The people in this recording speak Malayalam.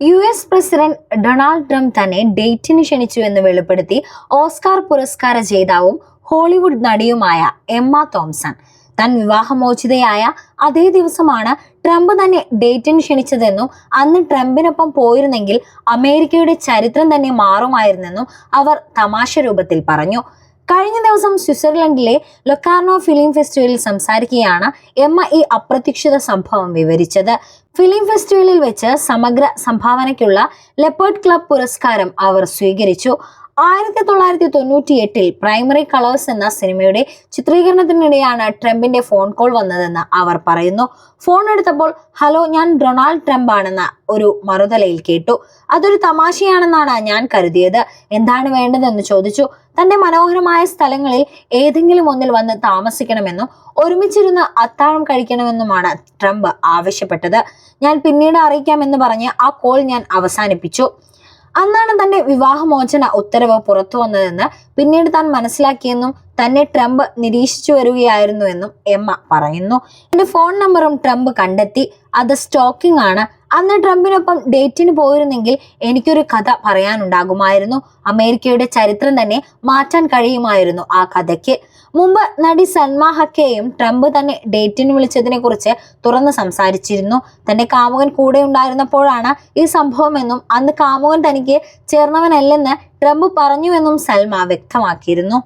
U S president Donald Trump തന്നെ ഡേറ്റിന് ക്ഷണിച്ചു എന്ന് വെളിപ്പെടുത്തി ഓസ്കാർ പുരസ്കാര ജേതാവും ഹോളിവുഡ് നടിയുമായ എമ്മ തോംസൺ. താൻ വിവാഹമോചിതയായ അതേ ദിവസമാണ് ട്രംപ് തന്നെ ഡേറ്റിന് ക്ഷണിച്ചതെന്നും അന്ന് ട്രംപിനൊപ്പം പോയിരുന്നെങ്കിൽ അമേരിക്കയുടെ ചരിത്രം തന്നെ മാറുമായിരുന്നെന്നും അവർ തമാശ രൂപത്തിൽ പറഞ്ഞു. കഴിഞ്ഞ ദിവസം സ്വിറ്റ്സർലൻഡിലെ ലൊക്കാർണോ ഫിലിം ഫെസ്റ്റിവലിൽ സംസാരിക്കുകയാണ് എമ്മ ഈ അപ്രതീക്ഷിത സംഭവം വിവരിച്ചത്. ഫിലിം ഫെസ്റ്റിവലിൽ വെച്ച് സമഗ്ര സംഭാവനയ്ക്കുള്ള ലെപ്പേർഡ് ക്ലബ് പുരസ്കാരം അവർ സ്വീകരിച്ചു. ആയിരത്തി തൊള്ളായിരത്തി തൊണ്ണൂറ്റി എട്ടിൽ പ്രൈമറി കളേഴ്സ് എന്ന സിനിമയുടെ ചിത്രീകരണത്തിനിടെയാണ് ട്രംപിന്റെ ഫോൺ കോൾ വന്നതെന്ന് അവർ പറയുന്നു. ഫോൺ എടുത്തപ്പോൾ ഹലോ ഞാൻ ഡൊണാൾഡ് ട്രംപ് ആണെന്ന ഒരു മറുതലയിൽ കേട്ടു. അതൊരു തമാശയാണെന്നാണ് ഞാൻ കരുതിയത്. എന്താണ് വേണ്ടതെന്ന് ചോദിച്ചു. തന്റെ മനോഹരമായ സ്ഥലങ്ങളിൽ ഏതെങ്കിലും ഒന്നിൽ വന്ന് താമസിക്കണമെന്നും ഒരുമിച്ചിരുന്ന് അത്താഴം കഴിക്കണമെന്നുമാണ് ട്രംപ് ആവശ്യപ്പെട്ടത്. ഞാൻ പിന്നീട് അറിയിക്കാമെന്ന് പറഞ്ഞ് ആ കോൾ ഞാൻ അവസാനിപ്പിച്ചു. അന്നാണ് തന്റെ വിവാഹമോചന ഉത്തരവ് പുറത്തു വന്നതെന്ന് പിന്നീട് താൻ മനസ്സിലാക്കിയെന്നും തന്നെ ട്രംപ് നിരീക്ഷിച്ചു വരികയായിരുന്നുവെന്നും എമ്മ പറയുന്നു. എന്റെ ഫോൺ നമ്പറും ട്രംപ് കണ്ടെത്തി. അത് സ്റ്റോക്കിംഗ് ആണ്. അന്ന് ട്രംപിനൊപ്പം ഡേറ്റിന് പോയിരുന്നെങ്കിൽ എനിക്കൊരു കഥ പറയാനുണ്ടാകുമായിരുന്നു. അമേരിക്കയുടെ ചരിത്രം തന്നെ മാറ്റാൻ കഴിയുമായിരുന്നു ആ കഥയ്ക്ക്. മുമ്പ് നടി സൽമ ഹക്കയെയും ട്രംപ് തന്നെ ഡേറ്റിന് വിളിച്ചതിനെ കുറിച്ച് തുറന്ന് സംസാരിച്ചിരുന്നു. തന്റെ കാമുകൻ കൂടെ ഉണ്ടായിരുന്നപ്പോഴാണ് ഈ സംഭവമെന്നും അന്ന് കാമുകൻ തനിക്ക് ചേർന്നവനല്ലെന്ന് ട്രംപ് പറഞ്ഞുവെന്നും സൽമ വ്യക്തമാക്കിയിരുന്നു.